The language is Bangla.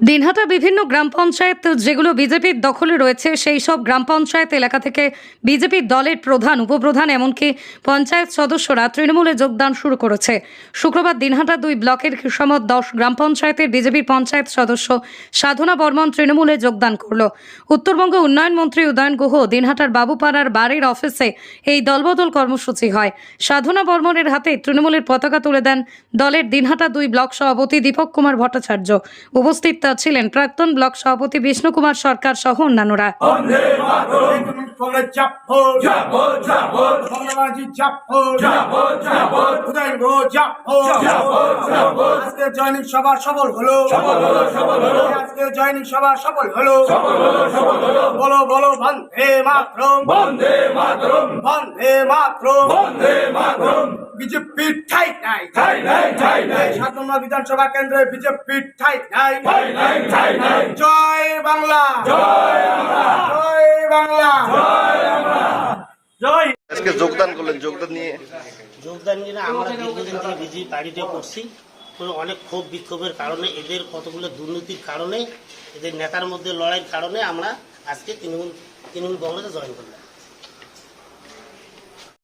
দিনহাটা বিভিন্ন গ্রাম পঞ্চায়েত যেগুলো বিজেপির দখলে রয়েছে, সেই সব গ্রাম পঞ্চায়েত এলাকা থেকে বিজেপির দলের প্রধান, উপপ্রধান এমনকি পঞ্চায়েত সদস্যরা তৃণমূলে যোগদান শুরু করেছে। শুক্রবার দিনহাটা দুই ব্লকের কিসমত দশ গ্রাম পঞ্চায়েতের বিজেপির পঞ্চায়েত সদস্য সাধনা বর্মন তৃণমূলে যোগদান করল। উত্তরবঙ্গ উন্নয়ন মন্ত্রী উদয়ন গুহ দিনহাটার বাবুপাড়ার বাড়ির অফিসে এই দলবদল কর্মসূচি হয়। সাধনা বর্মনের হাতে তৃণমূলের পতাকা তুলে দেন দলের দিনহাটা দুই ব্লক সভাপতি দীপক কুমার ভট্টাচার্য। উপস্থিত ছিলেন প্রাক্তন ব্লক সভাপতি বিষ্ণু কুমার সরকার সহ অন্যান্যরা। জয়নিক সভা সফল হলো। সফল হলো সফল হলো। আজকে জয়নিক সভা সফল হলো। সফল হলো সফল হলো। বলো বলো মাতরম। মাতরম। মাতরম। মাতরম। বিজেপির ঠাই নাই। সাতমা বিধানসভা কেন্দ্রে বিজেপির ঠাই নাই। জয় বাংলা। জয় বাংলা। জয় আজকে যোগদান করলেন যোগদান নিয়ে। যোগদান নিয়ে আমরা দীর্ঘদিন থেকে বিজেপি পার্টিতে করছি অনেক ক্ষোভ বিক্ষোভের কারণে এদের কতগুলো দুর্নীতির কারণে এদের নেতার মধ্যে লড়াইয়ের কারণে আমরা আজকে তৃণমূল তৃণমূল কংগ্রেসে জয়েন করলাম।